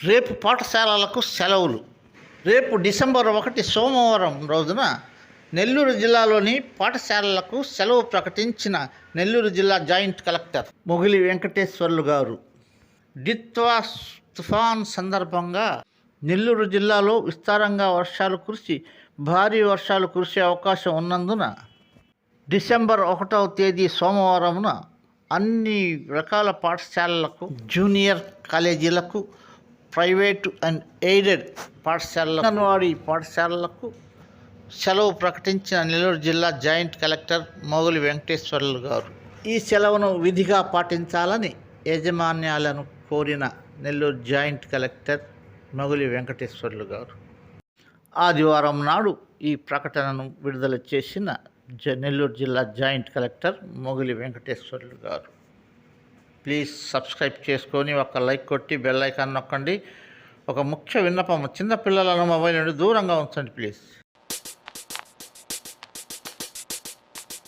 రేపు పాఠశాలలకు సెలవులు. రేపు డిసెంబర్ ఒకటి సోమవారం రోజున నెల్లూరు జిల్లాలోని పాఠశాలలకు సెలవు ప్రకటించిన నెల్లూరు జిల్లా జాయింట్ కలెక్టర్ మొగిలి వెంకటేశ్వర్లు గారు. డిత్వా తుఫాన్ సందర్భంగా నెల్లూరు జిల్లాలో విస్తారంగా వర్షాలు కురిసి భారీ వర్షాలు కురిసే అవకాశం ఉన్నందున డిసెంబర్ ఒకటవ తేదీ సోమవారమున అన్ని రకాల పాఠశాలలకు జూనియర్ కాలేజీలకు ప్రైవేటు అండ్ ఎయిడెడ్ పాఠశాలలకు అంగన్వాడీ పాఠశాలలకు సెలవు ప్రకటించిన నెల్లూరు జిల్లా జాయింట్ కలెక్టర్ మౌగులి వెంకటేశ్వర్లు గారు. ఈ సెలవును విధిగా పాటించాలని యాజమాన్యాలను కోరిన నెల్లూరు జాయింట్ కలెక్టర్ మౌగులి వెంకటేశ్వర్లు గారు. ఆదివారం నాడు ఈ ప్రకటనను విడుదల చేసిన నెల్లూరు జిల్లా జాయింట్ కలెక్టర్ మొగిలి వెంకటేశ్వర్లు గారు. ప్లీజ్ సబ్స్క్రైబ్ చేసుకొని ఒక లైక్ కొట్టి బెల్ ఐకాన్ నొక్కండి. ఒక ముఖ్య విన్నపం చిన్న పిల్లలను మొబైల్ నుండి దూరంగా ఉంచండి ప్లీజ్.